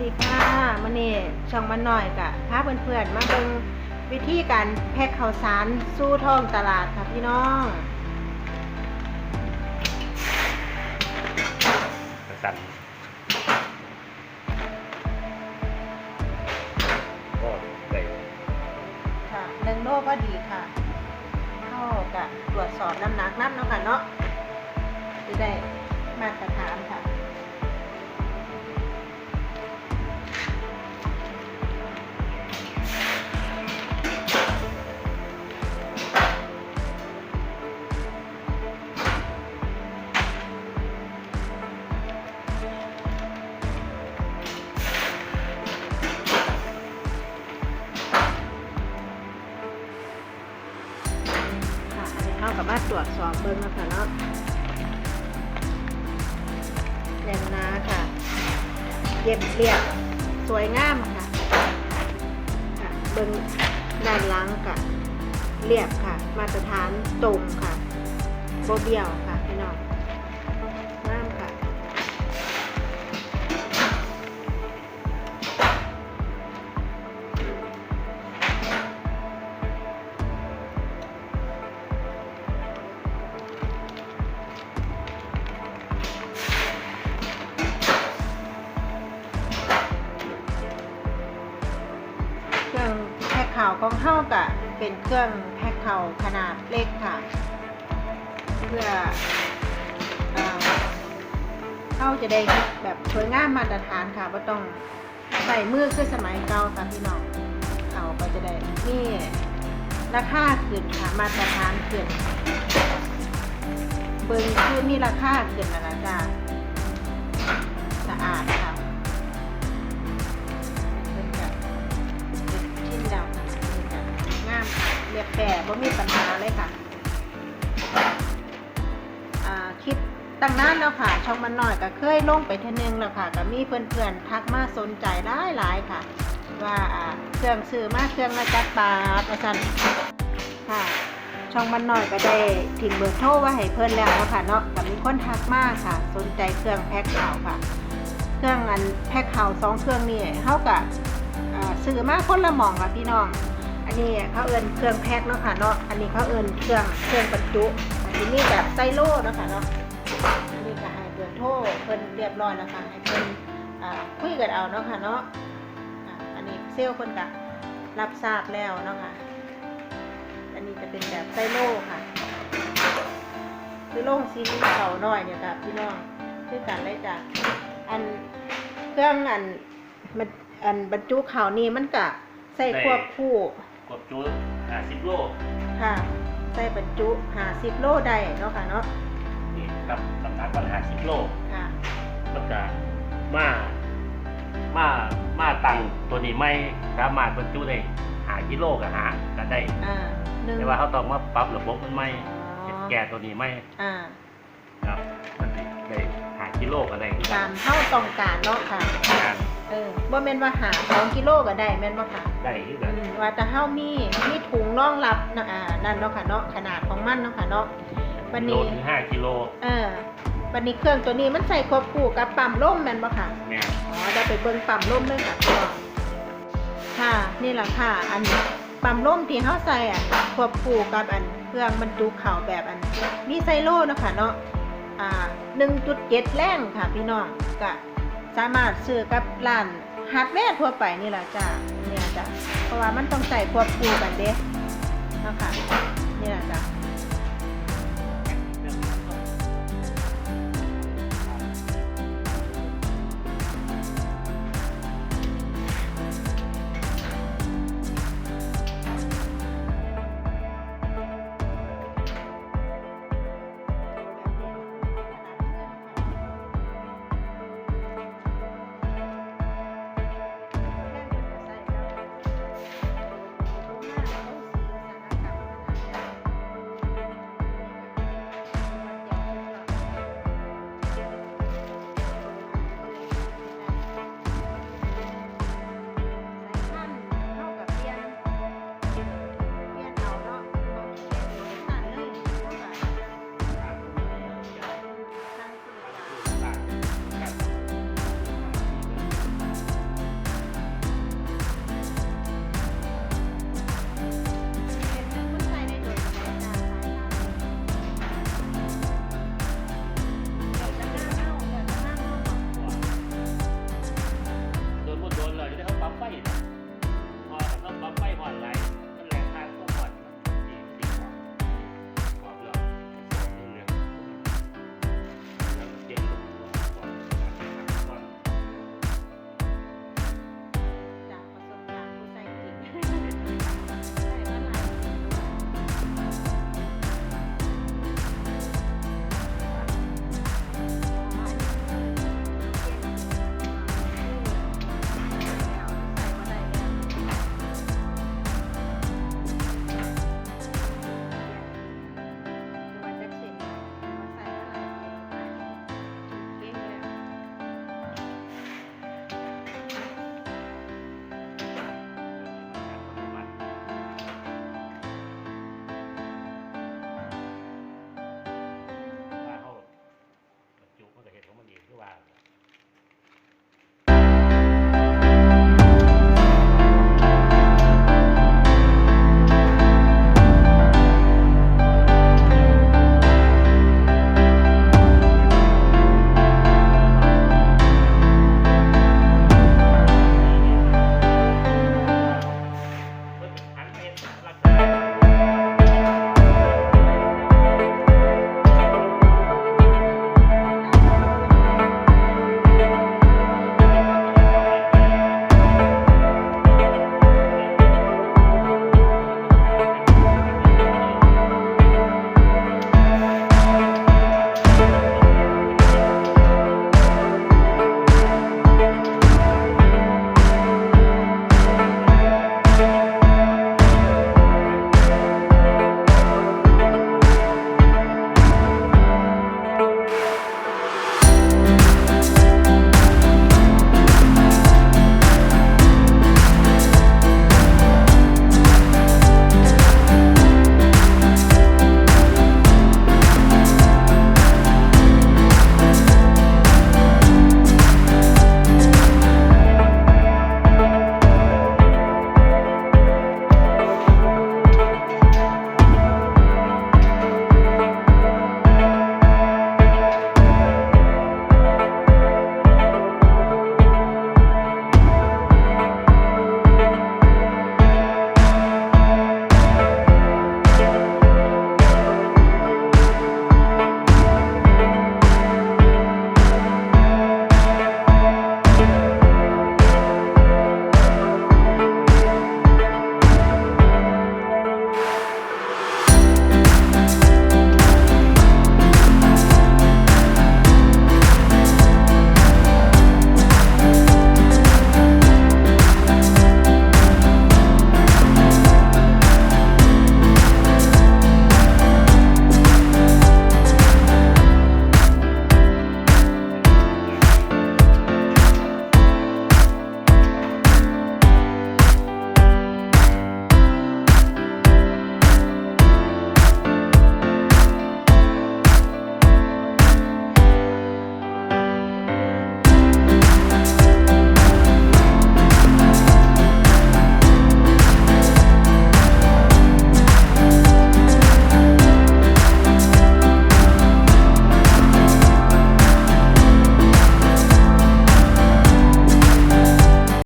ดีค่ะมันนี่ช่องมันหน่อยกะพาเพื่อนๆมาเบิ่งวิธีการแพ็คข้าวสารสู้ท้องตลาดค่ะพี่น้องากับมาตรวจสอบเบิ้งนะคะเนาะแน่นหนาค่ะ เย็บเรียบสวยงามค่ะเบิ้งด้านหลังค่ะ เรียบค่ะ มาตรฐานตรงค่ะโบเบี้ยวค่ะพี่น้อง เป็นเครื่องแพ็คเข่าขนาดเล็กค่ะ เพื่อเอ่อเฮาจะได้แบบสวยงามมาตรฐานค่ะว่าต้องใส่มือคือสมัยเก่าค่ะพี่น้องเขาก็จะได้มีราคาขึ้นค่ะมาตรฐานขึ้นเบิ่งคือมีราคาขึ้นนะจ้าสะอาดค่ะ เรียบแต่บ่มีปัญหาเลยค่ะอ่าคลิปตั้งนานแล้วค่ะ ช่องมันหน่อยก็เคยลงไปเทนึงแล้วค่ะก็มีเพื่อนๆทักมาสนใจหลายๆค่ะ ว่าเครื่องซื้อมาเครื่องมาจักบาทว่าซั่นค่ะ ช่องมันหน่อยก็ได้ทิ้งเบอร์โทรไว้ให้เพื่อนแล้วนะค่ะเนาะก็มีคนทักมาค่ะ สนใจเครื่องแพ็คข่าวค่ะ เครื่องอันแพ็คข่าวสองเครื่องนี่เท่ากับซื้อมาคนละหมองค่ะพี่น้อง อันนี้เขาเอินเครื่องแพ็คเนาะค่ะเนาะ อันนี้เขาเอินเครื่องเครื่องบรรจุอันนี้แบบไซโล่เนาะค่ะเนาะ อันนี้ก็ให้เบอร์โทรเพิ่นเรียบร้อยแล้วค่ะให้เพิ่นอ่าคุยกันเอาเนาะค่ะเนาะอ่าอันนี้เซลล์เพิ่นก็รับทราบแล้วเนาะค่ะ อันนี้จะเป็นแบบไซโล่ค่ะ คือโล่งซีรีส์เก่าหน่อยเนี่ยค่ะพี่น้องคือกันเลยจ้ะอันเครื่องอันมันอันบรรจุข่าวนี่มันกะใส่ควบคู่ กดจูห้าสิบโลค่ะใส่บรรจุหาสิบโลได้เนาะค่ะเนาะนี่ครับน้ำหนักมันห้าสิบโลค่ะมันจะมามามาตังตัวนี้ไม่สามารถบรรจุได้หากิโลกับหาก็ได้ อ่าหนึ่งแต่ว่าเขาต้องมาปรับระบบมันไม่อ๋เก็บอแก่ตัวนี้ไม่อ่าครับมันสิได้หากิโลก็ได้คือกัตานมเท่าต้องการเนาะค่ะงาน เออบ่แม่นว่าหาสองกิโลก็ได้แม่นบ่ค่ะได้คือกัอืนมว่าแต่เฮามีมีถุงรองรับนะอ่านั่นเนาะค่ะเนาะขนาดของมันเนาะค่ะเนาะ วันนี้ โลถึงห้ากิโลเออวันนี้เครื่องตัวนี้มันใส่ควบคู่กับปั๊มลมแม่นบ่ค่ะ แม่นอ๋อได้ไปเบิ่งปั๊มลมเลยค่ะพี่น้องค่ะ นี่แหละค่ะ อันปั๊มลมที่เขาใส่อะควบคู่กับอันเครื่องบรรจุข่าวแบบอัน มีไซโลเนาะคะเนาะ อ่า1.7แรงค่ะพี่น้องก็ สามารถซื้อกับร้านฮาร์ดแวร์ทั่วไปนี่แหละจ้ะเนี่ยจ้ะเพราะว่ามันต้องใส่ควบคู่กันเด้นะค่ะนี่ยจ้ะ